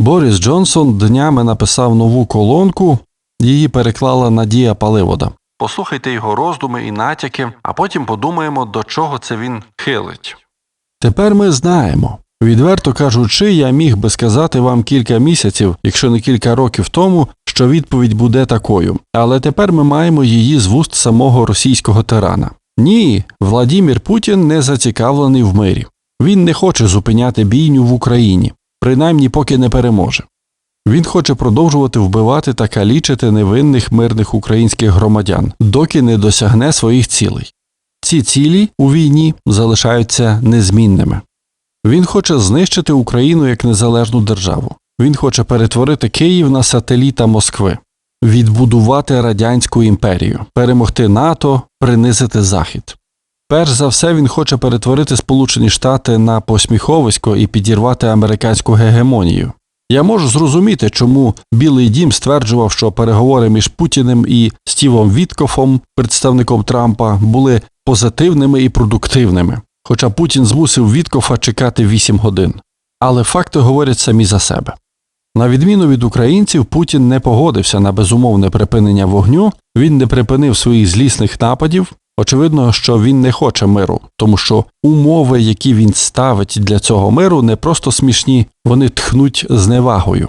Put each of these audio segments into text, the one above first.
Борис Джонсон днями написав нову колонку, її переклала Надія Паливода. Послухайте його роздуми і натяки, а потім подумаємо, до чого це він хилить. Тепер ми знаємо. Відверто кажучи, я міг би сказати вам кілька місяців, якщо не кілька років тому, що відповідь буде такою, але тепер ми маємо її з вуст самого російського тирана. Ні, Владімір Путін не зацікавлений в мирі. Він не хоче зупиняти бійню в Україні, принаймні поки не переможе. Він хоче продовжувати вбивати та калічити невинних мирних українських громадян, доки не досягне своїх цілей. Ці цілі у війні залишаються незмінними. Він хоче знищити Україну як незалежну державу. Він хоче перетворити Київ на сателіта Москви, відбудувати радянську імперію, перемогти НАТО, принизити Захід. Перш за все, він хоче перетворити Сполучені Штати на посміховисько і підірвати американську гегемонію. Я можу зрозуміти, чому Білий Дім стверджував, що переговори між Путіним і Стівом Віткофом, представником Трампа, були позитивними і продуктивними, хоча Путін змусив Віткофа чекати 8 годин. Але факти говорять самі за себе. На відміну від українців, Путін не погодився на безумовне припинення вогню, він не припинив своїх злісних нападів. Очевидно, що він не хоче миру, тому що умови, які він ставить для цього миру, не просто смішні, вони тхнуть зневагою.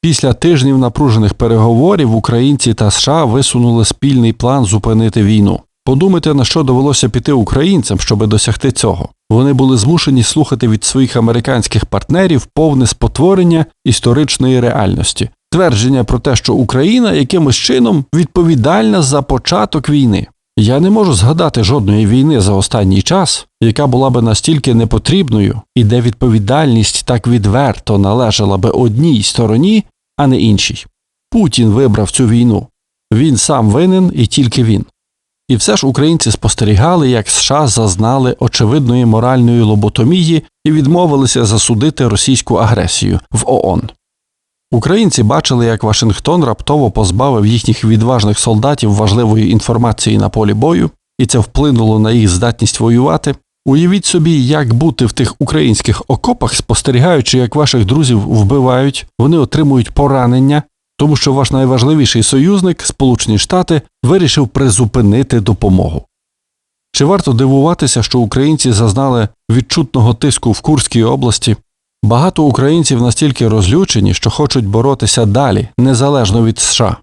Після тижнів напружених переговорів українці та США висунули спільний план зупинити війну. Подумайте, на що довелося піти українцям, щоб досягти цього. Вони були змушені слухати від своїх американських партнерів повне спотворення історичної реальності, твердження про те, що Україна якимось чином відповідальна за початок війни. Я не можу згадати жодної війни за останній час, яка була би настільки непотрібною, і де відповідальність так відверто належала би одній стороні, а не іншій. Путін вибрав цю війну. Він сам винен і тільки він. І все ж українці спостерігали, як США зазнали очевидної моральної лоботомії і відмовилися засудити російську агресію в ООН. Українці бачили, як Вашингтон раптово позбавив їхніх відважних солдатів важливої інформації на полі бою, і це вплинуло на їх здатність воювати. Уявіть собі, як бути в тих українських окопах, спостерігаючи, як ваших друзів вбивають, вони отримують поранення, тому що ваш найважливіший союзник, Сполучені Штати, вирішив призупинити допомогу. Чи варто дивуватися, що українці зазнали відчутного тиску в Курській області? Багато українців настільки розлючені, що хочуть боротися далі, незалежно від США.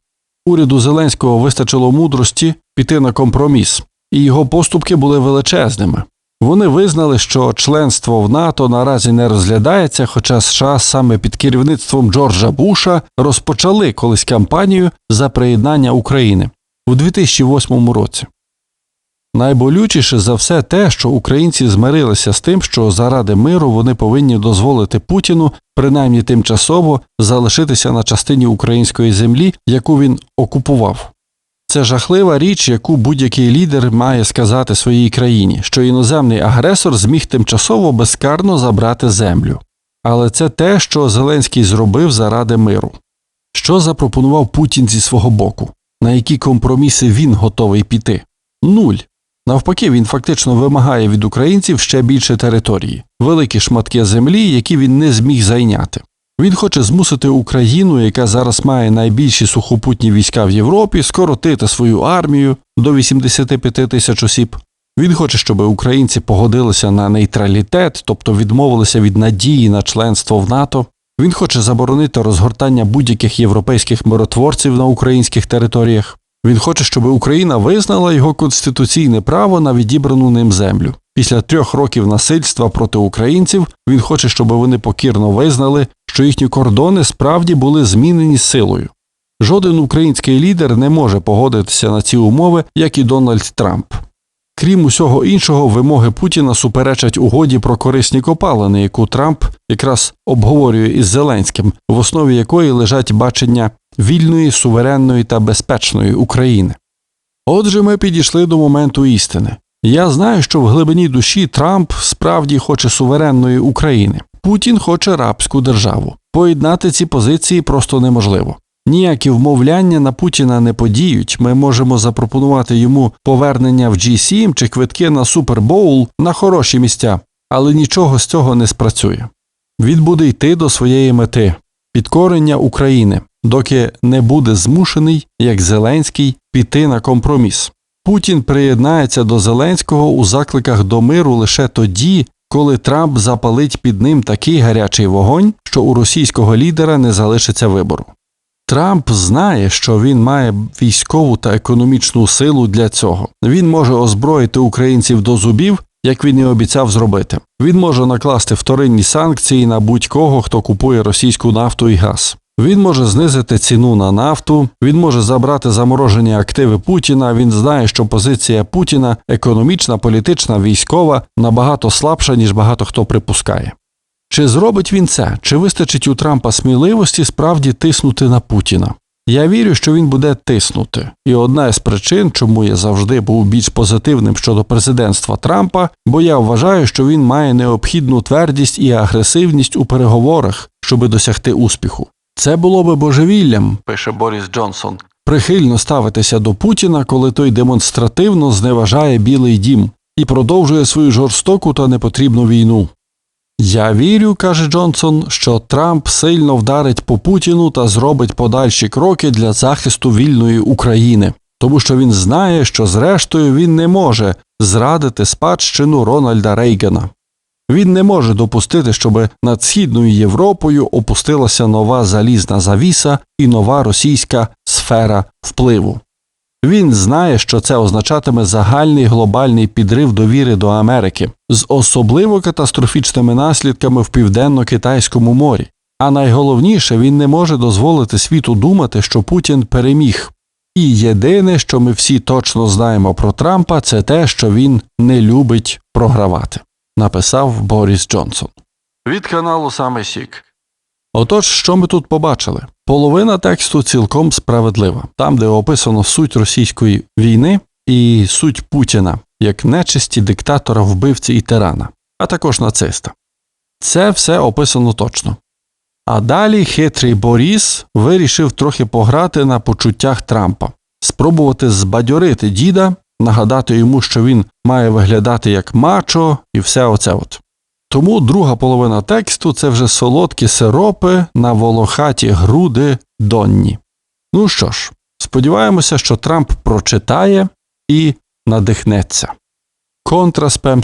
Уряду Зеленського вистачило мудрості піти на компроміс, і його поступки були величезними. Вони визнали, що членство в НАТО наразі не розглядається, хоча США саме під керівництвом Джорджа Буша розпочали колись кампанію за приєднання України у 2008 році. Найболючіше за все те, що українці змирилися з тим, що заради миру вони повинні дозволити Путіну, принаймні тимчасово, залишитися на частині української землі, яку він окупував. Це жахлива річ, яку будь-який лідер має сказати своїй країні, що іноземний агресор зміг тимчасово безкарно забрати землю. Але це те, що Зеленський зробив заради миру. Що запропонував Путін зі свого боку, на які компроміси він готовий піти? Нуль. Навпаки, він фактично вимагає від українців ще більше території, великі шматки землі, які він не зміг зайняти. Він хоче змусити Україну, яка зараз має найбільші сухопутні війська в Європі, скоротити свою армію до 85 тисяч осіб. Він хоче, щоб українці погодилися на нейтралітет, тобто відмовилися від надії на членство в НАТО. Він хоче заборонити розгортання будь-яких європейських миротворців на українських територіях. Він хоче, щоб Україна визнала його конституційне право на відібрану ним землю. Після трьох років насильства проти українців він хоче, щоб вони покірно визнали, що їхні кордони справді були змінені силою. Жоден український лідер не може погодитися на ці умови, як і Дональд Трамп. Крім усього іншого, вимоги Путіна суперечать угоді про корисні копалини, яку Трамп якраз обговорює із Зеленським, в основі якої лежать бачення вільної, суверенної та безпечної України. Отже, ми підійшли до моменту істини. Я знаю, що в глибині душі Трамп справді хоче суверенної України. Путін хоче рабську державу. Поєднати ці позиції просто неможливо. Ніякі вмовляння на Путіна не подіють. Ми можемо запропонувати йому повернення в G7 чи квитки на Супербоул на хороші місця, але нічого з цього не спрацює. Він буде йти до своєї мети підкорення України, доки не буде змушений, як Зеленський, піти на компроміс. Путін приєднається до Зеленського у закликах до миру лише тоді, коли Трамп запалить під ним такий гарячий вогонь, що у російського лідера не залишиться вибору. Трамп знає, що він має військову та економічну силу для цього. Він може озброїти українців до зубів, як він і обіцяв зробити. Він може накласти вторинні санкції на будь-кого, хто купує російську нафту і газ. Він може знизити ціну на нафту, він може забрати заморожені активи Путіна. Він знає, що позиція Путіна економічна, політична, військова набагато слабша, ніж багато хто припускає. Чи зробить він це? Чи вистачить у Трампа сміливості справді тиснути на Путіна? Я вірю, що він буде тиснути. І одна із причин, чому я завжди був більш позитивним щодо президентства Трампа, бо я вважаю, що він має необхідну твердість і агресивність у переговорах, щоби досягти успіху. Це було би божевіллям, пише Борис Джонсон, прихильно ставитися до Путіна, коли той демонстративно зневажає Білий дім і продовжує свою жорстоку та непотрібну війну. Я вірю, каже Джонсон, що Трамп сильно вдарить по Путіну та зробить подальші кроки для захисту вільної України, тому що він знає, що зрештою він не може зрадити спадщину Рональда Рейгана. Він не може допустити, щоб над східною Європою опустилася нова залізна завіса і нова російська сфера впливу. Він знає, що це означатиме загальний глобальний підрив довіри до Америки з особливо катастрофічними наслідками в південно-китайському морі. А найголовніше, він не може дозволити світу думати, що Путін переміг. І єдине, що ми всі точно знаємо про Трампа, це те, що він не любить програвати, написав Борис Джонсон. Від каналу Саме Сік. Отож, що ми тут побачили? Половина тексту цілком справедлива, там, де описано суть російської війни і суть Путіна як нечисті диктатора, вбивці і тирана, а також нациста. Це все описано точно. А далі хитрий Боріс вирішив трохи пограти на почуттях Трампа, спробувати збадьорити діда, нагадати йому, що він має виглядати як мачо і все оце от. Тому друга половина тексту це вже солодкі сиропи на волохаті груди Донні. Ну що ж, сподіваємося, що Трамп прочитає і надихнеться. Контра спем.